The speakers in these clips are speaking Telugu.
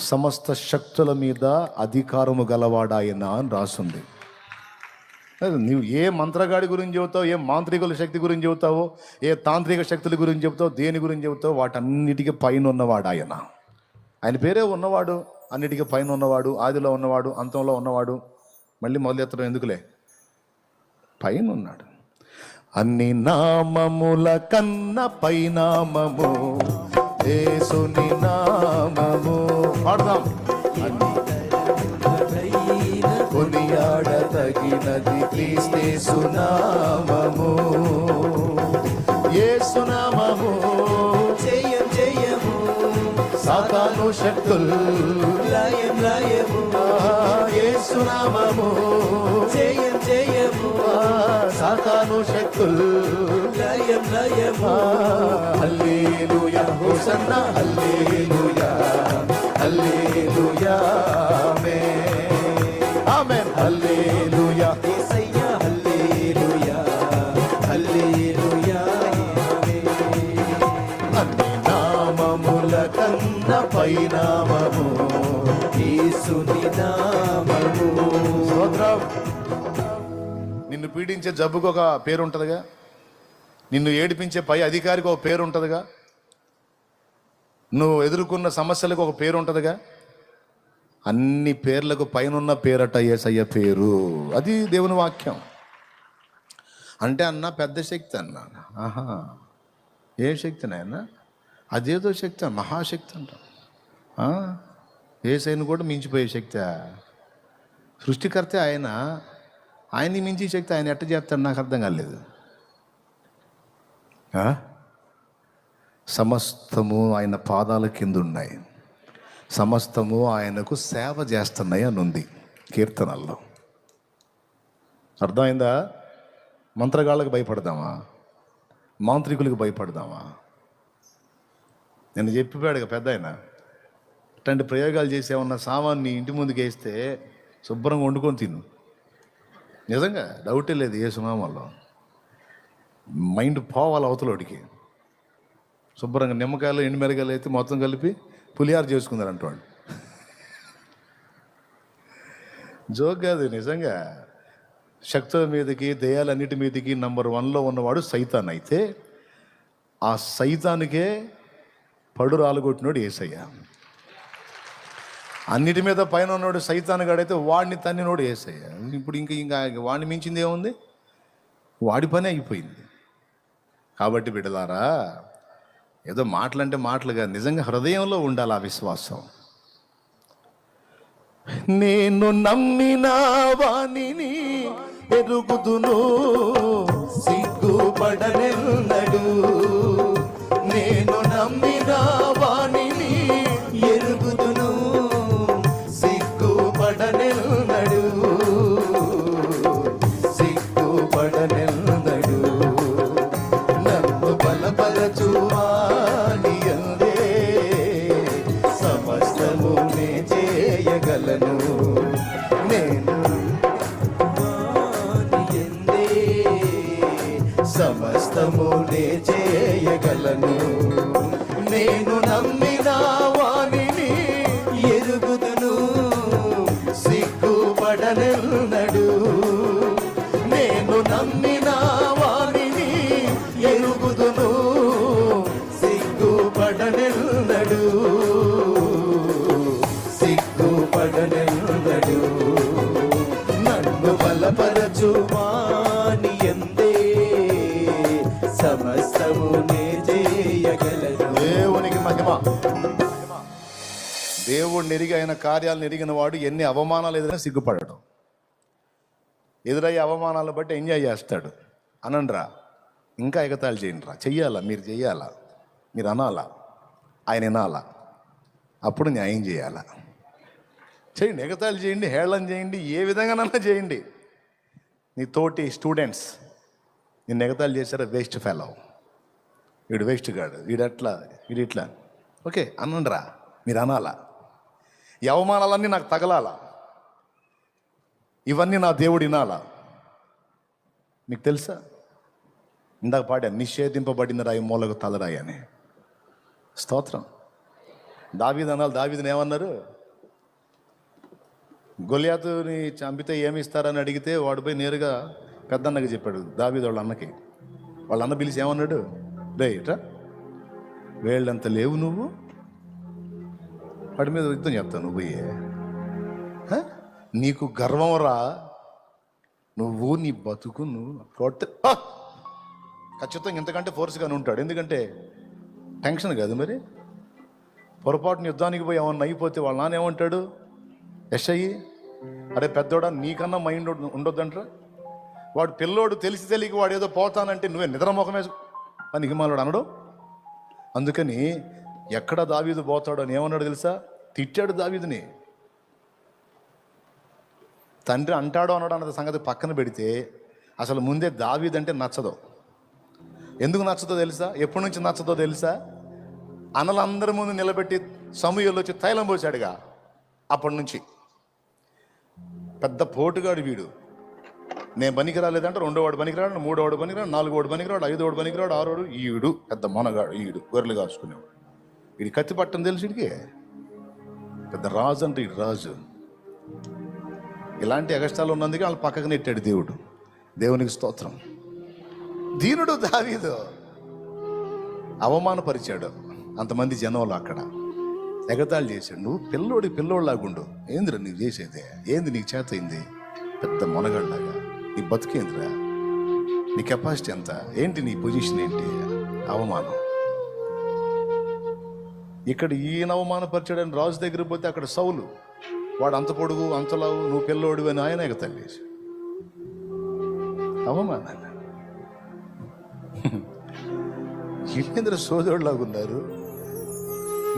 సమస్త శక్తుల మీద అధికారము గలవాడాయన అని రాసుంది. నువ్వు ఏ మంత్రగాడి గురించి చెబుతావు ఏ మాంత్రికుల శక్తి గురించి చెబుతావో ఏ తాంత్రిక శక్తుల గురించి చెబుతావు దేని గురించి చెబుతావు వాటన్నిటికీ పైన ఉన్నవాడు ఆయన ఆయన పేరే ఉన్నవాడు అన్నిటికీ పైన ఉన్నవాడు ఆదిలో ఉన్నవాడు అంతంలో ఉన్నవాడు. మళ్ళీ మొదలెత్తడం ఎందుకులే? పైన ఉన్నాడు అన్ని నామముల కన్న పైనామము దేశుని నామము. పాడదాం. అన్ని కొనియాడ తగినది క్రీస్తే సునామము. ఏ సునామము? జయం జయము. సాతాను శక్తుల్. లయం లయము. ఏ సునామము? జయం జయము. సాతాను శక్తుల్. లయం లయము. Hallelujah hosanna hallelujah. Hallelujah amen. Amen. Hallelujah. Yesayya hallelujah. అన్ని నామముల కన్న పైనామము యేసుని నామము. స్తోత్రం. నిన్ను పీడించే జబ్బుకు ఒక పేరు ఉంటుందిగా నిన్ను ఏడిపించే పై అధికారికి ఒక పేరు ఉంటుందిగా నువ్వు ఎదుర్కొన్న సమస్యలకు ఒక పేరు ఉంటుందిగా? అన్ని పేర్లకు పైనున్న పేరట ఏసయ్య పేరు. అది దేవుని వాక్యం. అంటే అన్న పెద్ద శక్తి అన్న. ఆహా. ఏ శక్తి నాయన? అదేదో శక్తి మహాశక్తి అంట. ఏసైన కూడా మించిపోయే శక్తి? సృష్టికర్త ఆయన. ఆయన్ని మించి శక్తి ఆయన ఎట్ట చేస్తాడు నాకు అర్థం కాలేదు. ఆ? సమస్తము ఆయన పాదాల కింద ఉన్నాయి సమస్తము ఆయనకు సేవ చేస్తున్నాయి అని ఉంది కీర్తనల్లో. అర్థమైందా? మంత్రగాళ్ళకు భయపడదామా? మాంత్రికులకు భయపడదామా? నేను చెప్పిపోయాడు పెద్ద ఆయన అట్లాంటి ప్రయోగాలు చేసేమన్న సామాన్ని ఇంటి ముందుకు వేస్తే శుభ్రంగా వండుకొని తిను. నిజంగా డౌటే లేదు ఏ సునామాల్లో మైండ్ పోవాలి అవతలోడికి శుభ్రంగా నిమ్మకాయలు ఎండుమిరకాయలు అయితే మొత్తం కలిపి పులిహార చేసుకున్నారు అంటాడు జోక్ కాదు నిజంగా. శక్తుల మీదకి దయాలన్నిటి మీదకి నంబర్ వన్లో ఉన్నవాడు సైతాన్. అయితే ఆ సైతానికే పడు రాలుగొట్టినాడు ఏసయ్య. అన్నిటి మీద పైన ఉన్నాడు సైతాన్ గాడైతే వాడిని తన్నినోడు ఏసయ్య. ఇప్పుడు ఇంకా ఇంకా వాడిని మించింది ఏముంది? వాడి పని అయిపోయింది. కాబట్టి బిడ్డలారా ఏదో మాటలంటే మాటలుగా నిజంగా హృదయంలో ఉండాలి ఆ విశ్వాసం. నేను నమ్మిన వాణిని ఎరుగుదును సిగ్గుపడనెన్నడు. నేను నమ్మిన నేను నమ్మిన వాణిని ఎరుగుదును సిగ్గుపడనెన్నడు. నేను నమ్మిన వాణిని ఎరుగుదును. సిగ్గుపడనెన్నడు. సిగ్గుపడనెన్నడు. నన్ను బలపరచుమా? దేవుడిని ఎరిగి ఆయన కార్యాలను ఎరిగిన వాడు ఎన్ని అవమానాలు ఎదురైనా సిగ్గుపడడం. ఎదురయ్యే అవమానాలను బట్టి ఎంజాయ్ చేస్తాడు. అనండ్రా ఇంకా ఎగతాళి చేయండి రా చెయ్యాలా? మీరు చెయ్యాలా? మీరు అనాలా? ఆయన వినాలా? అప్పుడు న్యాయం చేయాలా? చేయండి ఎగతాళి చేయండి హేళన చేయండి ఏ విధంగానన్నా చేయండి. నీ తోటి స్టూడెంట్స్ నిన్ను ఎగతాళి చేశారా? Waste fellow. వీడు వేస్ట్ గాడు. వీడట్లా? వీడిట్లా? ఓకే అనండ్రా మీరు అనాలా? ఈ అవమానాలన్నీ నాకు తగలాల. ఇవన్నీ నా దేవుడు వినాలా. మీకు తెలుసా? ఇందాక పాడా నిషేధింపబడిన రాయి మూలకు తలరాయి అని. స్తోత్రం. దావీద్ అనాలి దావీదని ఏమన్నారు? గొలియాతుని చంపితే ఏమి ఇస్తారని అడిగితే వాడు పోయి నేరుగా పెద్దన్నకి చెప్పాడు దావీద్ వాళ్ళ అన్నకి. వాళ్ళ అన్న పిలిచి ఏమన్నాడు? రే ఇట్రా వేళ్ళంత లేవు నువ్వు? వాడి మీద యుద్ధం చెప్తాను నువ్వు నీకు గర్వం రా. నువ్వు నీ బతుకు నువ్వు కొట్ట. ఖచ్చితంగా ఇంతకంటే ఫోర్స్గానే ఉంటాడు. ఎందుకంటే టెన్షన్ కాదు మరి. పొరపాటున యుద్ధానికి పోయి ఏమన్నా అయిపోతే వాళ్ళ నాన్న ఏమంటాడు? ఎస్ఐ అరే పెద్దోడా నీకన్నా మైండ్ ఉండొద్దంట్రా. వాడు పిల్లోడు తెలిసి తెలియక వాడు ఏదో పోతానంటే నువ్వే నిద్ర నిద్రముఖమే పనికి మాలోడు అనడు. అందుకని ఎక్కడ దావీదు పోతాడు అని ఏమన్నాడు తెలుసా? తిట్టాడు దావీదుని. తండ్రి అంటాడో అన్నాడు అన్నది సంగతి పక్కన పెడితే అసలు ముందే దావీదంటే నచ్చదు. ఎందుకు నచ్చదో తెలుసా? ఎప్పటి నుంచి నచ్చదో తెలుసా? అనలందరి ముందు నిలబెట్టి సమయంలో వచ్చి తైలం పోసాడుగా అప్పటి నుంచి. పెద్ద పోటుగాడు వీడు. నేను పనికి రాలేదంటే రెండో వాడు మూడోవాడు పనికిరాడు నాలుగోడు వాడు పనికి రాడు ఆరోడు ఈడు పెద్ద మొనగాడు ఈడు గొర్రెలు కాసుకునేవాడు. వీడి కత్తి పట్టం తెలుసు పెద్ద రాజు అంటే ఈడు రాజు. ఇలాంటి అగస్టాలు ఉన్నందుకే వాళ్ళు పక్కకు నెట్టాడు దేవుడు. దేవునికి స్తోత్రం. దీనుడు దావీదు అవమానపరిచాడు. అంతమంది జనంలో అక్కడ. ఎగతాళి చేశాడు. నువ్వు పిల్లోడి పిల్లోడిలాగుండు ఏందిరా నీకు చేసేదే? ఏంది నీకు చేత అయింది? పెద్ద మొనగాళ్ళలాగా. నీ బతికేందిరా? నీ కెపాసిటీ ఎంత? ఏంటి నీ పొజిషన్ ఏంటి? అవమానం. ఇక్కడ ఈయన అవమానపరిచాడని రాజు దగ్గర పోతే అక్కడ సౌలు వాడు అంత పొడుగు అంతలావు నువ్వు పిల్లోడు అని ఆయన ఎగతాళి చేశాడు అవమానాలు ఏంద్ర సోదరులాగా ఉన్నారు.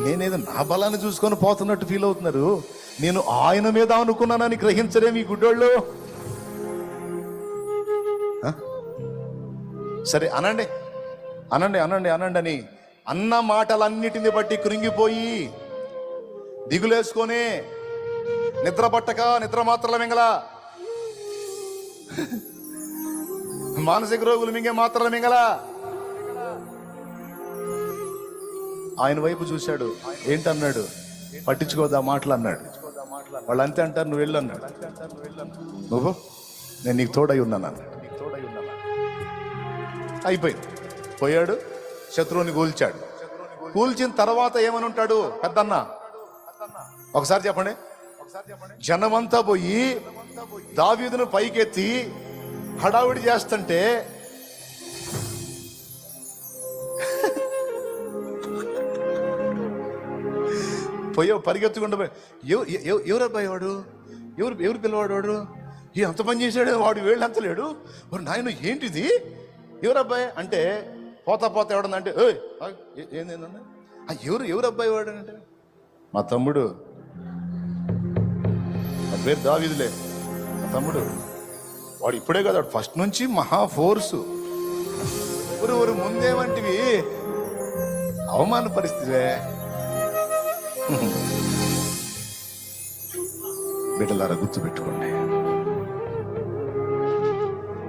నేనేదో నా బలాన్ని చూసుకొని పోతున్నట్టు ఫీల్ అవుతున్నారు. నేను ఆయన మీద అనుకున్నానని గ్రహించరే మీ గుడ్డోళ్ళు. సరే అనండి. అనండి అనండి అనండి అని అన్న మాటలన్నిటిని బట్టి కృంగిపోయి దిగులేసుకొని నిద్ర పట్టక నిద్ర మాత్రల మింగల మానసిక రోగులు మింగే మాత్రల మింగల. ఆయన వైపు చూశాడు ఏంటన్నాడు? పట్టించుకోదా మాటలు అన్నాడు వాళ్ళు అంతే అంటారు నువ్వు వెళ్ళు అన్నాడు. నువ్వు నేను నీకు తోడై ఉన్నాను అన్నాడు. అయిపోయింది. పోయాడు శత్రువుని కూల్చాడు కూల్చిన తర్వాత ఏమని ఉంటాడు? పెద్దన్న. ఒకసారి చెప్పండి. జనమంతా పోయి దావీదును పైకెత్తి హడావిడి చేస్తుంటే పోయో పరిగెత్తుకుంటూ ఎవ- ఎవరు అబ్బాయి వాడు? ఎవరు ఎవరు పిల్లవాడు వాడు? ఏ అంత పని చేశాడు వాడు వేళ్ళు అంత లేడు? మరి నాయన ఏంటిది? ఎవరు అబ్బాయి? అంటే పోతా పోతా ఎవడన్నా అంటే ఏ- ఆ ఎవరు ఎవరు అబ్బాయి వాడు? అంటే మా తమ్ముడు. నా పేరు దావీదులే. మా తమ్ముడు. వాడు ఇప్పుడే కదా ఫస్ట్ నుంచి మహా ఫోర్సు. ఊరు ఊరు ముందేమంటివి? అవమాన పరిస్థితే బిడ్డలారా గుర్తుపెట్టుకోండి.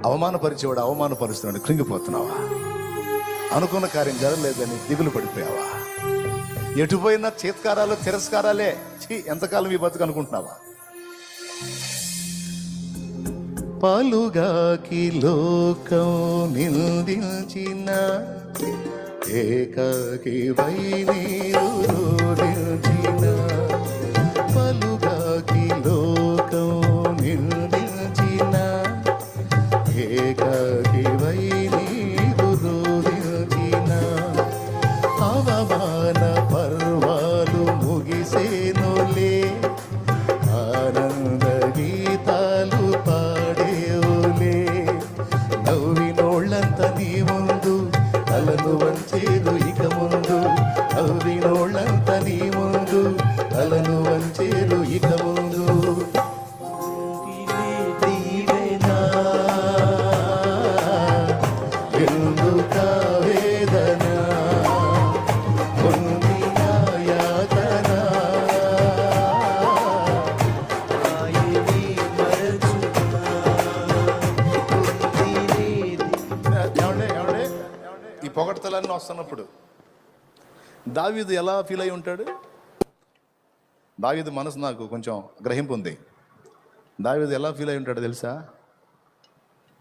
అవమానపరిచేవాడు అవమానపరుస్తున్నాడు కృంగిపోతున్నావా? అనుకున్న కార్యం జరగలేదని దిగులు పడిపోయావా? ఎటుపోయినా చేత్కారాలు తిరస్కారాలే. ఛీ, ఎంతకాలం ఈ బతుకు అనుకుంటున్నావా? పలుగాకి లోకం నిందించిన ఏకాకి వై నీరు ఈ వస్తున్నప్పుడు. దావీదు ఎలా ఫీల్ అయి ఉంటాడు? దావీదు మనసు నాకు కొంచెం గ్రహింపు ఉంది దావీదు ఎలా ఫీల్ అయి ఉంటాడో తెలుసా?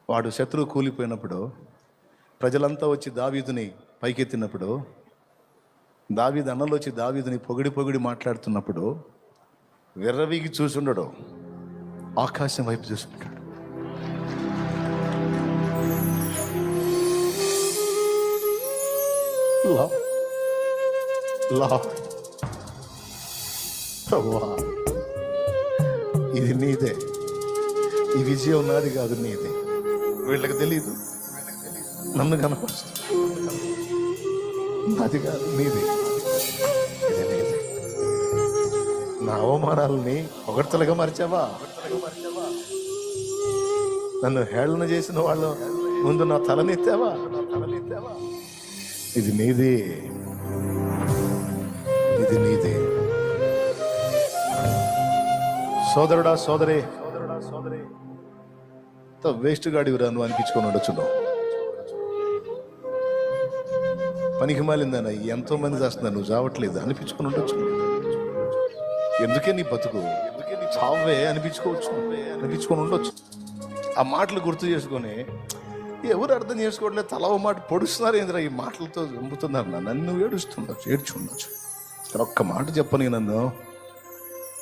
వాడు శత్రువు కూలిపోయినప్పుడు ప్రజలంతా వచ్చి దావీదుని పైకెత్తినప్పుడు దావీదు అన్నలో వచ్చి దావీదుని పొగిడి పొగిడి మాట్లాడుతున్నప్పుడు విర్రవీగి చూసుండడు. ఆకాశం వైపు చూసుకుంటాడు లా లా ప్రభువా ఇది నీదే. ఈ విజయం నాది కాదు నీదే. వీళ్ళకి తెలియదు నన్ను కనపరుస్తుంది. నాది కాదు నీదే. ఇది నీదే. నా అవమానాలని ఒకటితలుగా మరిచావా? నన్ను హేళన చేసిన వాళ్ళు ముందు నా తలనెత్తావా నా తలనెత్తావా ఇది నీదే. ఇది నీదే. సోదరుడా సోదరే. సోదరుడా సోదరే వేస్ట్ గాడి నువ్వు అనిపించుకొని ఉండొచ్చున్నావు. నువ్వు పనికి మాలిందన్న ఎంతో మంది చేస్తున్నారు నువ్వు చావట్లేదు అనిపించుకొని ఉండొచ్చు ఎందుకే నీ బతుకు? ఎందుకే నీ చావే అనిపించుకోవచ్చు. అనిపించుకొని ఉండొచ్చు. ఆ మాటలు గుర్తు చేసుకొని ఎవరు అర్థం చేసుకోవట్లేదు? తల మాట పొడుస్తున్నారు ఏంద్రా ఈ మాటలతో చంపుతున్నారు నన్ను నన్ను ఏడుస్తుండొచ్చు ఏడ్చుండొచ్చు. ఒక్క మాట చెప్పని నన్ను.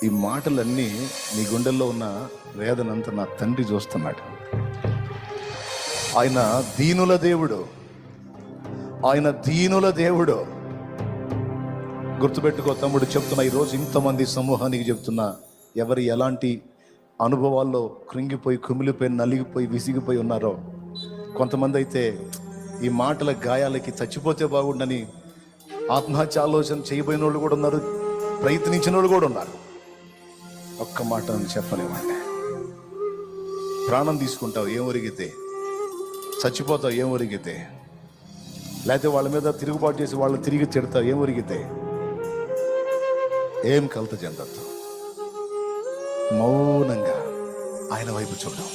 ఈ మాటలన్నీ నీ గుండెల్లో ఉన్న వేదనంతా నా తండ్రి చూస్తున్నాడు. ఆయన దీనుల దేవుడు. ఆయన దీనుల దేవుడు. గుర్తుపెట్టుకో తమ్ముడు చెప్తున్నా ఈరోజు ఇంతమంది సమూహానికి చెప్తున్నా ఎవరు ఎలాంటి అనుభవాల్లో కృంగిపోయి కుమిలిపోయి నలిగిపోయి విసిగిపోయి ఉన్నారో కొంతమంది అయితే ఈ మాటల గాయాలకి చచ్చిపోతే బాగుండని ఆత్మహత్య ఆలోచన చేయబోయిన వాళ్ళు కూడా ఉన్నారు ప్రయత్నించిన వాళ్ళు కూడా ఉన్నారు. ఒక్క మాట చెప్పనివ్వండి ప్రాణం తీసుకుంటావు ఏం ఒరిగితే చచ్చిపోతావు ఏం ఒరిగితే లేకపోతే వాళ్ళ మీద తిరుగుబాటు చేసి వాళ్ళు తిరిగి తిడతావు ఏం ఒరిగితే ఏం కలత చెందద్దు. మౌనంగా ఆయన వైపు చూడడం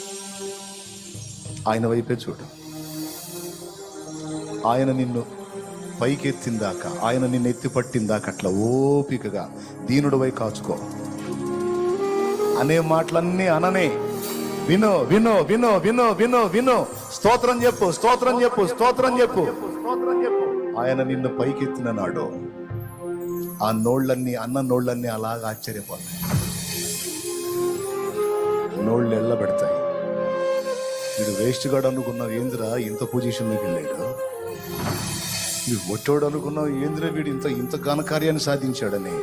ఆయన వైపే చూడు. ఆయన నిన్ను పైకెత్తిందాక ఆయన నిన్ను ఎత్తి పట్టిందాక అట్లా ఓపికగా దీనుడివై కాచుకో. అనే మాటలన్నీ అననే. విను విను విను విను విను విను. స్తోత్రం చెప్పు స్తోత్రం చెప్పు స్తోత్రం చెప్పు. ఆయన నిన్ను పైకెత్తిన నాడు ఆ నోళ్ళన్నీ అన్న నోళ్ళన్నీ అలాగా ఆశ్చర్యపోతాయి. నోళ్ళు ఎల్లబెడతాయి. వీడు వేస్ట్ గాడు అనుకున్నావు ఏందిరా? ఇంత పొజిషన్లోకి వెళ్ళాడు? వీడు ఒట్టోడు అనుకున్నావు ఏందిరా వీడు ఇంత ఇంత ఘనకార్యాన్ని సాధించాడని?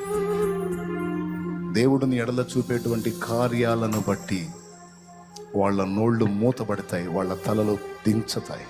దేవుడిని ఎడల చూపేటువంటి కార్యాలను బట్టి వాళ్ళ నోళ్ళు మూతపడతాయి వాళ్ళ తలలు దించుతాయి.